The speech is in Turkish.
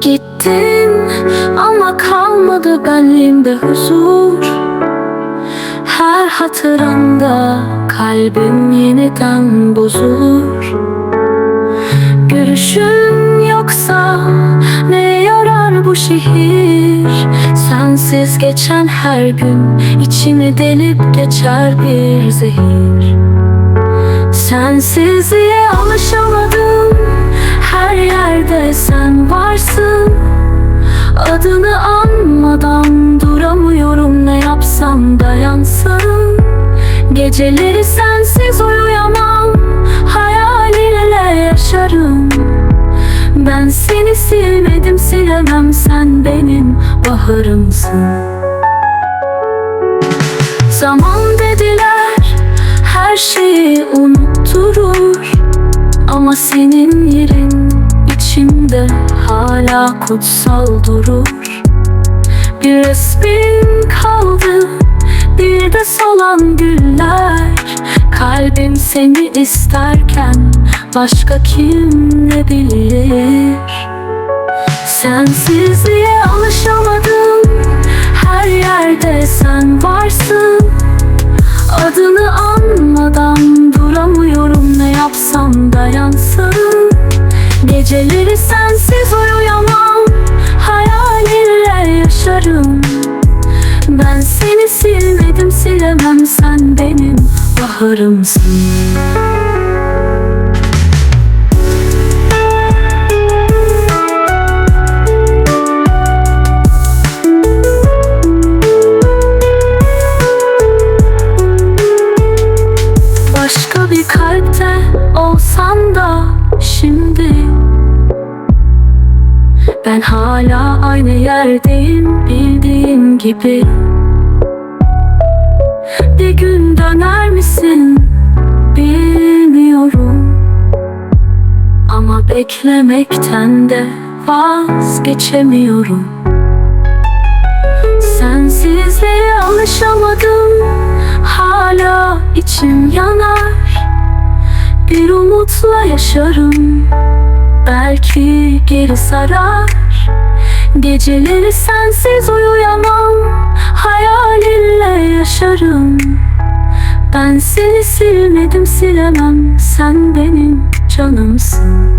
gittin Ama kalmadı benliğimde huzur. Her hatırında kalbim yeniden bozulur. Görüşün yoksa ne yarar bu şehir? Sensiz geçen her gün içimi delip geçer bir zehir. Sensizliğe alışamadım Her yerde sen varsın. Adını anmadan duramıyorum Ne yapsam dayansın. Geceleri sensiz uyuyamam Hayalinle yaşarım. Ben seni silmedim silemem Sen benim baharımsın. Zaman dediler her şeyi unutturur Ama senin yerin içimde hala kutsal durur. Bir resmin kaldı bir de solan güller. Kalbim seni isterken başka kim ne bilir? Sensizliğe alışamadım Her yerde sen varsın. Adını anmadan duramıyorum Ne yapsam dayansın Geceleri silmedim silemem Sen benim baharımsın. Başka bir kalpte olsam da şimdi Ben hala aynı yerdeyim bildiğin gibi beklemekten de vazgeçemiyorum. Sensizliğe alışamadım Hala içim yanar. Bir umutla yaşarım Belki geri sarar. Geceleri sensiz uyuyamam Hayalinle yaşarım. Ben seni silmedim silemem. Sen benim canımsın